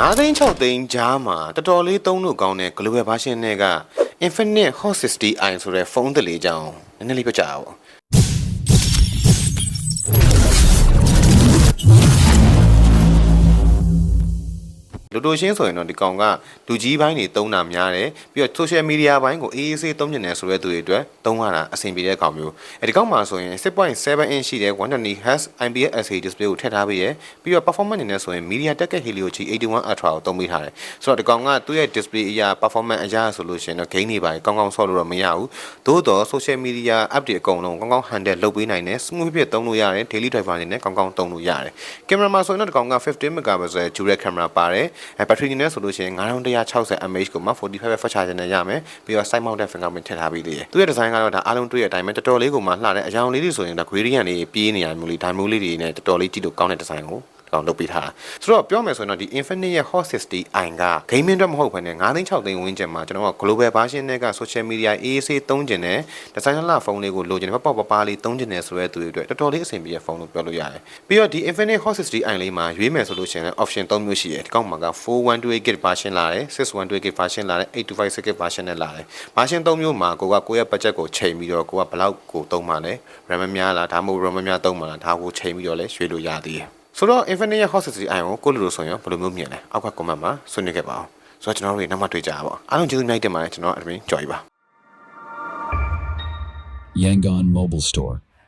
9သိန်း6သိန်းကြားမှာတော်တော်လေးသုံးလို့ကောင်းတဲ့ global version နဲ့က Infinite Hot 60i ဆိုတဲ့ဖုန်းတစ်လေးကြောင်းနည်းနည်းလေးပြကြအောင် လူတို့ရှင်းဆိုရင်တော့ဒီကောင်ကလူကြီးပိုင်းတွေတုံးတာများတယ်ပြီးတော့ social media ဘိုင်းကိုအေးအေးဆေးသုံးနေတယ်ဆိုတဲ့သူတွေအတွက်သုံးရတာအဆင်ပြေတဲ့ကောင်မျိုးအဲဒီကောင်မှာဆိုရင်6.7 inch ရှိတဲ့120 Hz IPS LCD display ကိုထည့်ထားပြီးရယ်ပြီးတော့ performance အနေနဲ့ဆိုရင် MediaTek Helio G81 Ultra ကိုသုံးပေးထားတယ်ဆိုတော့ဒီကောင်ကသူ့ရဲ့ display အရာ performance အရာဆိုလို့ရှိရင်တော့ gain တွေပါကောင်းကောင်းဆော့လို့တော့မရဘူးသို့တော့ social media app တွေအကုန်လုံးကောင်းကောင်း handle လုပ်ပေးနိုင်တယ် smooth ဖြစ်သုံးလို့ရတယ် daily driver အနေနဲ့ကောင်းကောင်းသုံးလို့ရတယ်ကင်မရာမှာဆိုရင်တော့ဒီကောင်က15 megapixel dual camera ပါတယ်အဲ battery အနေနဲ့ဆိုလို့ရှိရင်9160 mAh ကိုမှ45 fast charger နဲ့ရမယ်ပြီးတော့ side mounted fingerprint ထည့်ထားပြီးသေးတယ်သူ့ရဲ့ design ကတော့ဒါအားလုံးတွေ့ရတဲ့အတိုင်းပဲတော်တော်လေးကိုမှလှတဲ့အကြောင်လေးတွေဆိုရင်ဒါ gradient လေးပြေးနေရမျိုးလေးဒါမျိုးလေးတွေနဲ့တော်တော်လေးကြည့်လို့ကောင်းတဲ့ design ကို ကောင်လုပ်ပေးထားတာဆိုတော့ပြောမယ်ဆိုရင်တော့ဒီ Infinite ရဲ့ Hot 60i က gaming အတွက်မဟုတ်ဘဲနဲ့9သိန်း6သိန်းဝန်းကျင်မှာကျွန်တော်က global version နဲ့က social media AAC သုံးကျင်တဲ့ design လှဖုန်းလေးကိုလိုချင်တယ်ပေါ့ပေါ့ပါးလေးသုံးကျင်တယ်ဆိုတဲ့သူတွေအတွက်တော်တော်လေးအဆင်ပြေတဲ့ဖုန်းလို့ပြောလို့ရတယ်ပြီးတော့ဒီ Infinite Hot 60i လေးမှာရွေးမယ်ဆိုလို့ရှိရင်လည်း option 3မျိုးရှိတယ်ဒီကောင်မှာက 412GB version လာတယ် 612GB version လာတယ် 825GB version နဲ့လာတယ် version 3မျိုးမှာကိုကကိုယ့်ရဲ့ budget ကိုချိန်ပြီးတော့ကိုကဘယ်လောက်ကိုသုံးမှလဲ RAM များလားဒါမှမဟုတ် RAM များသုံးမှလားဒါကိုချိန်ပြီးတော့လဲရွေးလို့ရသေးတယ် ဆိုတော့ Infinite ရဲ့ Hot 60i ကိုကိုလိုလိုဆိုရင်ဘယ်လိုမျိုးမြင်လဲအောက်က comment မှာဆွေးနွေးခဲ့ပါအောင်ဆိုတော့ကျွန်တော်တို့နောက်မှတွေ့ကြပါပေါ့အားလုံးကျေးဇူးများတင်ပါတယ်ကျွန်တော်အရင်ကြော်ရပါ Yangon Mobile Store.